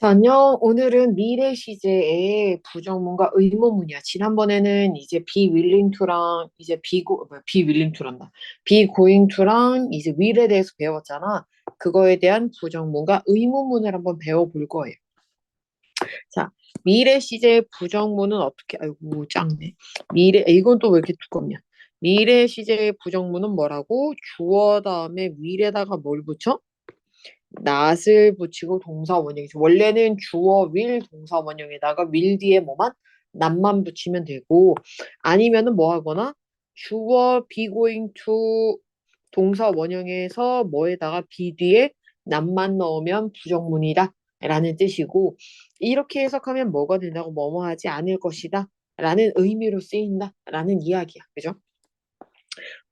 자, 안녕. 오늘은 미래 시제의 부정문과 의문문이야. 지난번에는 이제 be willing to랑 이제 be go, be willing to란다. be going to랑 이제 will에 대해서 배웠잖아. 그거에 대한 부정문과 의문문을 한번 배워볼 거예요. 자, 미래 시제의 부정문은 어떻게, 아이고, 짱네. 미래, 이건 또 왜 이렇게 두껍냐. 미래 시제의 부정문은 뭐라고? 주어 다음에 will에다가 뭘 붙여? Not을 붙이고 동사 원형이죠. 원래는 주어 will 동사 원형에다가 will 뒤에 뭐만 not만 붙이면 되고 아니면은 뭐 하거나 주어 be going to 동사 원형에서 뭐에다가 be 뒤에 not만 넣으면 부정문이다 라는 뜻이고 이렇게 해석하면 뭐가 된다고 뭐뭐 하지 않을 것이다 라는 의미로 쓰인다 라는 이야기야. 그죠?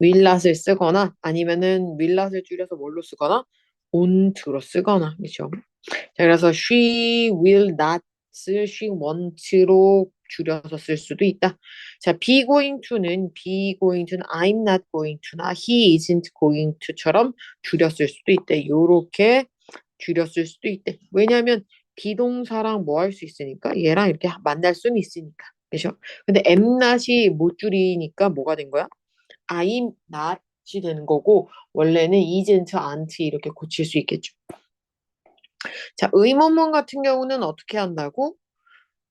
will not을 쓰거나 아니면은 will not을 줄여서 뭘로 쓰거나 won't로 쓰거나 그죠? 자, 그래서 she will not을 she won't로 줄여서 쓸 수도 있다. 자, be going to는 be going to는 I'm not going to나 he isn't going to처럼 줄였을 수도 있대. 요렇게 줄였을 수도 있대. 왜냐면 비동사랑 뭐 할 수 있으니까 얘랑 이렇게 만날 수는 있으니까. 그죠? 근데 am not이 못 줄이니까 뭐가 된 거야? I'm not 이 되는 거고 원래는 isn't, aren't 이렇게 고칠 수 있겠죠. 자, 의문문 같은 경우는 어떻게 한다고?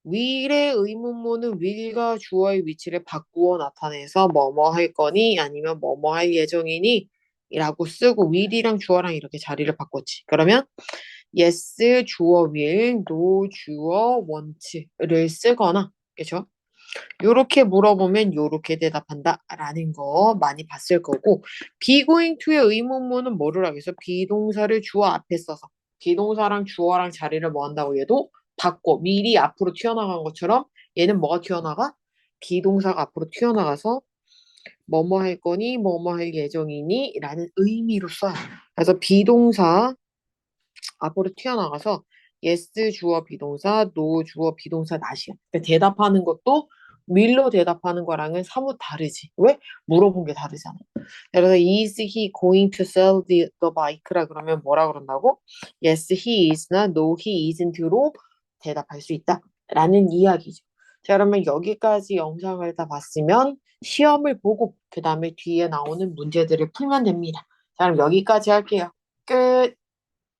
will의 의문문은 will과 주어의 위치를 바꾸어 나타내서 뭐뭐 할 거니 아니면 뭐뭐 할 예정이니 라고 쓰고 will이랑 주어랑 이렇게 자리를 바꿨지. 그러면 yes 주어 will, no 주어 want를 쓰거나 그죠? 요렇게 물어보면 요렇게 대답한다 라는 거 많이 봤을 거고 be going to의 의문문은 뭐를 하겠어? 비동사를 주어 앞에 써서 비동사랑 주어랑 자리를 뭐 한다고 얘도 바꿔 미리 앞으로 튀어나간 것처럼 얘는 뭐가 튀어나가? 비동사가 앞으로 튀어나가서 뭐뭐 할 거니 뭐뭐 할 예정이니 라는 의미로 써요. 그래서 비동사 앞으로 튀어나가서 yes 주어 비동사, no 주어 비동사 낫이야. 그러니까 대답하는 것도 will로 대답하는 거랑은 사뭇 다르지. 왜? 물어본 게 다르잖아. 그래서 is he going to sell the, the bike라 그러면 뭐라 그런다고? yes he is나 no he isn't로 대답할 수 있다. 라는 이야기죠. 자 그러면 여기까지 영상을 다 봤으면 시험을 보고 그 다음에 뒤에 나오는 문제들을 풀면 됩니다. 자 그럼 여기까지 할게요. 끝!